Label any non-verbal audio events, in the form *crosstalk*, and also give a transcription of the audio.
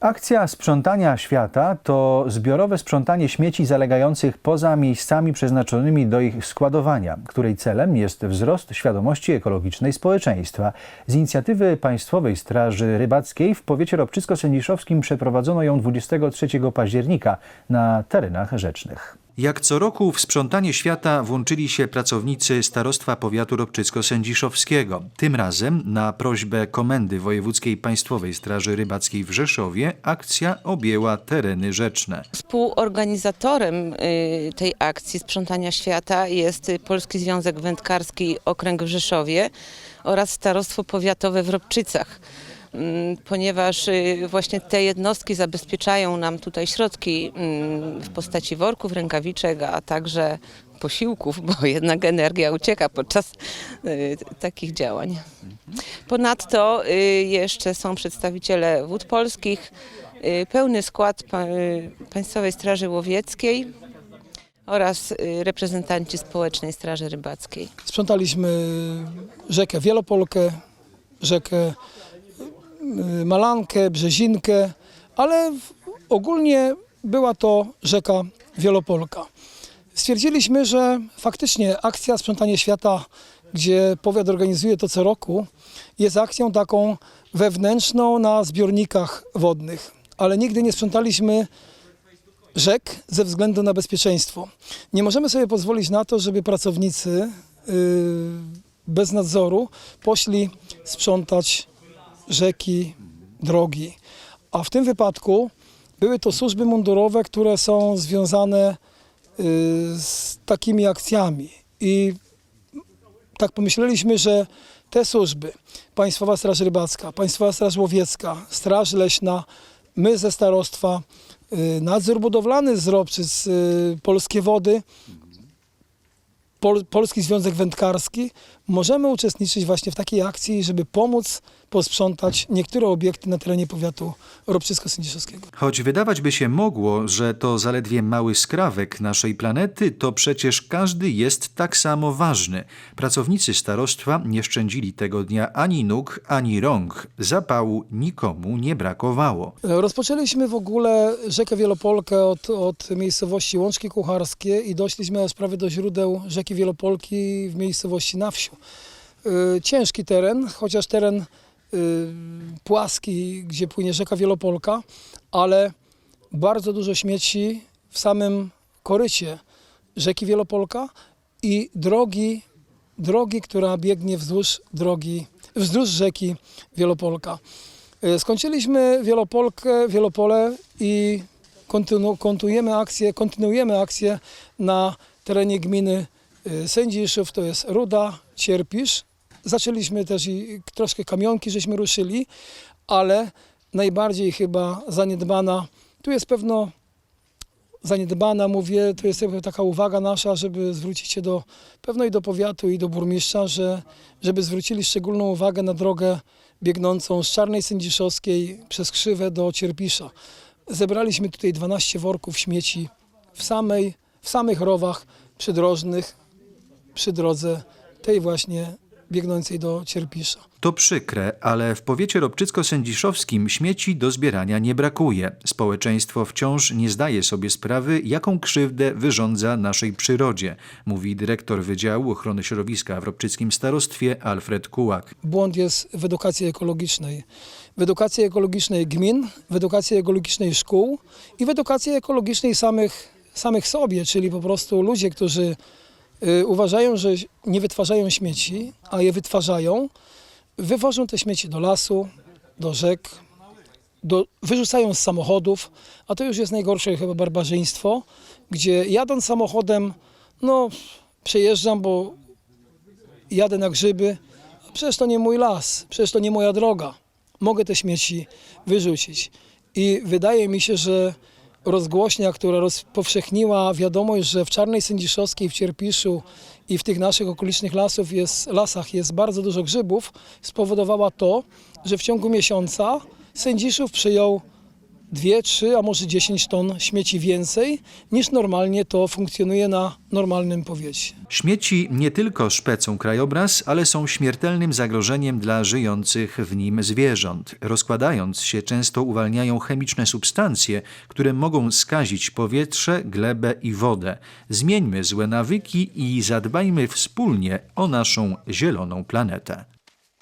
Akcja sprzątania świata to zbiorowe sprzątanie śmieci zalegających poza miejscami przeznaczonymi do ich składowania, której celem jest wzrost świadomości ekologicznej społeczeństwa. Z inicjatywy Państwowej Straży Rybackiej w powiecie ropczycko-sędziszowskim przeprowadzono ją 23 października na terenach rzecznych. Jak co roku w sprzątanie świata włączyli się pracownicy Starostwa Powiatu Ropczycko-Sędziszowskiego. Tym razem na prośbę Komendy Wojewódzkiej Państwowej Straży Rybackiej w Rzeszowie akcja objęła tereny rzeczne. Współorganizatorem y, tej akcji sprzątania świata jest Polski Związek Wędkarski Okręg w Rzeszowie oraz Starostwo Powiatowe w Robczycach. Mm, Ponieważ y, właśnie te jednostki zabezpieczają nam tutaj środki mm, w postaci worków, rękawiczek, a także posiłków, bo *laughs* jednak energia ucieka podczas y, takich działań. Ponadto y, jeszcze są przedstawiciele wód polskich, pełny skład pa- Państwowej Straży Łowieckiej oraz reprezentanci Społecznej Straży Rybackiej. Sprzątaliśmy rzekę Wielopolkę, rzekę Malankę, Brzezinkę, ale ogólnie była to rzeka Wielopolka. Stwierdziliśmy, że faktycznie akcja Sprzątanie Świata, gdzie powiat organizuje to co roku, jest akcją taką wewnętrzną na zbiornikach wodnych, ale nigdy nie sprzątaliśmy rzek ze względu na bezpieczeństwo. Nie możemy sobie pozwolić na to, żeby pracownicy yy, bez nadzoru poszli sprzątać rzeki, drogi. A w tym wypadku były to służby mundurowe, które są związane yy, z takimi akcjami. I tak pomyśleliśmy, że te służby, Państwowa Straż Rybacka, Państwowa Straż Łowiecka, Straż Leśna, my ze starostwa, y, nadzór budowlany z Robczyc, y, Polskie Wody, Pol, Polski Związek Wędkarski, możemy uczestniczyć właśnie w takiej akcji, żeby pomóc posprzątać niektóre obiekty na terenie powiatu Robczycko-Sędziszowskiego. Choć wydawać by się mogło, że to zaledwie mały skrawek naszej planety, to przecież każdy jest tak samo ważny. Pracownicy starostwa nie szczędzili tego dnia ani nóg, ani rąk. Zapału nikomu nie brakowało. Rozpoczęliśmy w ogóle rzekę Wielopolkę od, od miejscowości Łączki Kucharskie i doszliśmy aż prawie do źródeł rzeki Wielopolki w miejscowości na wsiu. Y, Ciężki teren, chociaż teren płaski, gdzie płynie rzeka Wielopolka, ale bardzo dużo śmieci w samym korycie rzeki Wielopolka i drogi, drogi która biegnie wzdłuż drogi, wzdłuż rzeki Wielopolka. Y, Skończyliśmy Wielopolkę, Wielopole i kontynu, kontynuujemy akcję, kontynuujemy akcję na terenie gminy y, Sędziszów, to jest Ruda, Cierpisz. Zaczęliśmy też i troszkę kamionki, żeśmy ruszyli, ale najbardziej chyba zaniedbana, tu jest pewno zaniedbana, mówię, to jest taka uwaga nasza, żeby zwrócić się do, pewno i do powiatu i do burmistrza, że, żeby zwrócili szczególną uwagę na drogę biegnącą z Czarnej Sędziszowskiej przez Krzywę do Cierpisza. Zebraliśmy tutaj 12 worków śmieci w, samej, w samych rowach przydrożnych przy drodze tej właśnie biegnącej do Cierpisza. To przykre, ale w powiecie ropczycko-sędziszowskim śmieci do zbierania nie brakuje. Społeczeństwo wciąż nie zdaje sobie sprawy, jaką krzywdę wyrządza naszej przyrodzie, mówi dyrektor Wydziału Ochrony Środowiska w Ropczyckim Starostwie Alfred Kułak. błąd jest w edukacji ekologicznej. W edukacji ekologicznej gmin, w edukacji ekologicznej szkół i w edukacji ekologicznej samych, samych sobie, czyli po prostu ludzie, którzy uważają, że nie wytwarzają śmieci, a je wytwarzają, wywożą te śmieci do lasu, do rzek, do, wyrzucają z samochodów, a to już jest najgorsze chyba barbarzyństwo, gdzie jadąc samochodem, no przejeżdżam, bo jadę na grzyby, a przecież to nie mój las, przecież to nie moja droga. Mogę te śmieci wyrzucić. I wydaje mi się, że rozgłośnia, która rozpowszechniła wiadomość, że w Czarnej Sędziszowskiej, w Cierpiszu i w tych naszych okolicznych lasów jest, lasach jest bardzo dużo grzybów, spowodowała to, że w ciągu miesiąca Sędziszów przyjął 2, 3, a może 10 ton śmieci więcej niż normalnie to funkcjonuje na normalnym powiecie. Śmieci nie tylko szpecą krajobraz, ale są śmiertelnym zagrożeniem dla żyjących w nim zwierząt. Rozkładając się, często uwalniają chemiczne substancje, które mogą skazić powietrze, glebę i wodę. Zmieńmy złe nawyki i zadbajmy wspólnie o naszą zieloną planetę.